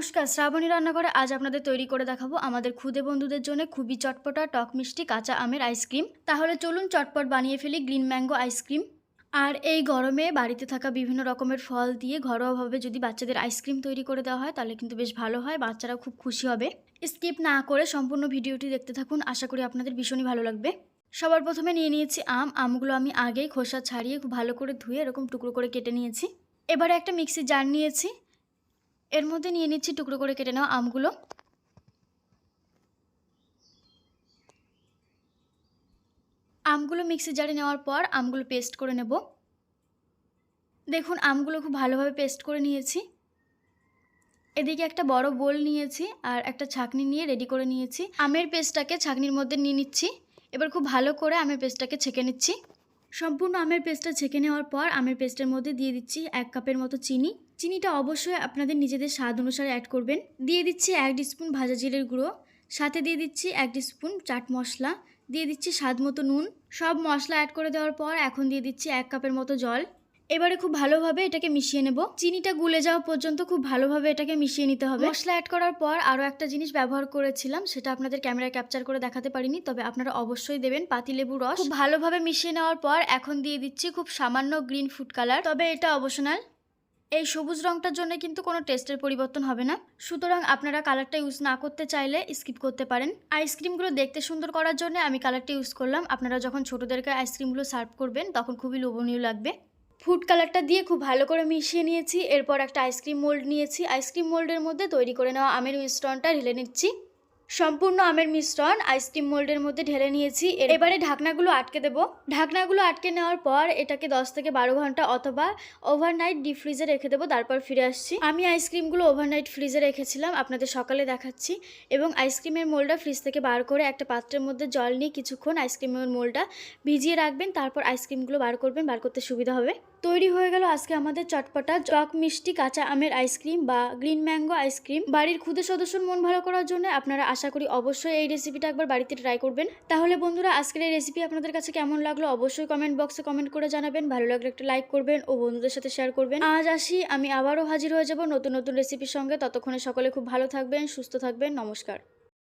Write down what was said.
নমস্কার, শ্রাবণী রান্নাঘরে আজ আপনাদের তৈরি করে দেখাবো আমাদের খুদে বন্ধুদের জন্য খুবই চটপটা, টক মিষ্টি, কাঁচা আমের আইসক্রিম তাহলে চলুন চটপট বানিয়ে ফেলি গ্রিন ম্যাঙ্গো আইসক্রিম আর এই গরমে বাড়িতে থাকা বিভিন্ন রকমের ফল দিয়ে ঘরোয়াভাবে যদি বাচ্চাদের আইসক্রিম তৈরি করে দেওয়া হয়, তাহলে কিন্তু বেশ ভালো হয় বাচ্চারা খুব খুশি হবে। স্কিপ না করে সম্পূর্ণ ভিডিওটি দেখতে থাকুন, আশা করি আপনাদের ভীষণই ভালো লাগবে। সবার প্রথমে নিয়ে নিয়েছি আম, আমগুলো আমি আগেই খোসা ছাড়িয়ে খুব ভালো করে ধুয়ে এরকম টুকরো করে কেটে নিয়েছি। এবারে একটা মিক্সি জার নিয়েছি। এর মধ্যে নিয়ে নিচ্ছি টুকরো করে কেটে নেওয়া আমগুলো। আমগুলো মিক্সি জারে নেওয়ার পর আমগুলো পেস্ট করে নেব। দেখুন, আমগুলো খুব ভালোভাবে পেস্ট করে নিয়েছি। এদিকে একটা বড় বোল নিয়েছি আর একটা ছাকনি নিয়ে রেডি করে নিয়েছি। আমের পেস্টটাকে ছাকনির মধ্যে নিয়ে নিচ্ছি। এবার খুব ভালো করে আমের পেস্টটাকে ছেঁকে নিচ্ছি। সম্পূর্ণ আমের পেস্টটা ছেঁকে নেওয়ার পর আমের পেস্টের মধ্যে দিয়ে দিচ্ছি এক কাপের মতো চিনি। চিনিটা অবশ্যই আপনাদের নিজেদের স্বাদ অনুসারে অ্যাড করবেন। দিয়ে দিচ্ছি এক স্পুন ভাজা জিরের গুঁড়ো। সাথে দিয়ে দিচ্ছি এক স্পুন চাট মশলা। দিয়ে দিচ্ছি স্বাদ মতো নুন। সব মশলা অ্যাড করে দেওয়ার পর এখন দিয়ে দিচ্ছি এক কাপের মতো জল। এবারে খুব ভালোভাবে এটাকে মিশিয়ে নেব। চিনিটা গুলে যাওয়া পর্যন্ত খুব ভালোভাবে এটাকে মিশিয়ে নিতে হবে। মশলা অ্যাড করার পর আরও একটা জিনিস ব্যবহার করেছিলাম, সেটা আপনাদের ক্যামেরায় ক্যাপচার করে দেখাতে পারিনি, তবে আপনারা অবশ্যই দেবেন পাতিলেবু রস। খুব ভালোভাবে মিশিয়ে নেওয়ার পর এখন দিয়ে দিচ্ছি খুব সামান্য গ্রিন ফুড কালার তবে এটা অবশনাল এই সবুজ রঙটার জন্য কিন্তু কোনো টেস্টের পরিবর্তন হবে না। সুতরাং আপনারা কালারটা ইউজ না করতে চাইলে স্কিপ করতে পারেন। আইসক্রিমগুলো দেখতে সুন্দর করার জন্য আমি কালারটা ইউজ করলাম। আপনারা যখন ছোটোদেরকে আইসক্রিমগুলো সার্ভ করবেন, তখন খুবই লোভনীয় লাগবে। ফুড কালারটা দিয়ে খুব ভালো করে মিশিয়ে নিয়েছি। এরপর একটা আইসক্রিম মোল্ড নিয়েছি। আইসক্রিম মোল্ডের মধ্যে তৈরি করে নেওয়া আমের মিশ্রণটা ঢেলে নিচ্ছি। সম্পূর্ণ আমের মিশ্রণ আইসক্রিম মোল্ডের মধ্যে ঢেলে নিয়েছি। এবারে ঢাকনাগুলো আটকে দেব। ঢাকনাগুলো আটকে নেওয়ার পর এটাকে দশ থেকে বারো ঘণ্টা অথবা ওভারনাইট ডিপ ফ্রিজে রেখে দেবো, তারপর ফিরে আসছি। আমি আইসক্রিমগুলো ওভারনাইট ফ্রিজে রেখেছিলাম, আপনাদের সকালে দেখাচ্ছি। এবং আইসক্রিমের মোলটা ফ্রিজ থেকে বার করে একটা পাত্রের মধ্যে জল নিয়ে কিছুক্ষণ আইসক্রিমের মোলটা ভিজিয়ে রাখবেন, তারপর আইসক্রিমগুলো বার করবেন, বার করতে সুবিধা হবে। তৈরি হয়ে গেল আজকে আমাদের চটপটা চক মিষ্টি কাঁচা আমের আইসক্রিম বা গ্রিন ম্যাঙ্গো আইসক্রিম বাড়ির ক্ষুদে সদস্যর মন ভালো করার জন্য আপনারা আশা করি অবশ্যই এই রেসিপিটা একবার বাড়িতে ট্রাই করবেন। তাহলে বন্ধুরা, আজকের এই রেসিপি আপনাদের কাছে কেমন লাগল অবশ্যই কমেন্ট বক্সে কমেন্ট করে জানাবেন। ভালো লাগলে একটা লাইক করবেন ও বন্ধুদের সাথে শেয়ার করবেন। আজ আসি, আমি আবারও হাজির হয়ে যাব নতুন নতুন রেসিপির সঙ্গে। ততক্ষণে সকলে খুব ভালো থাকবেন, সুস্থ থাকবেন। নমস্কার।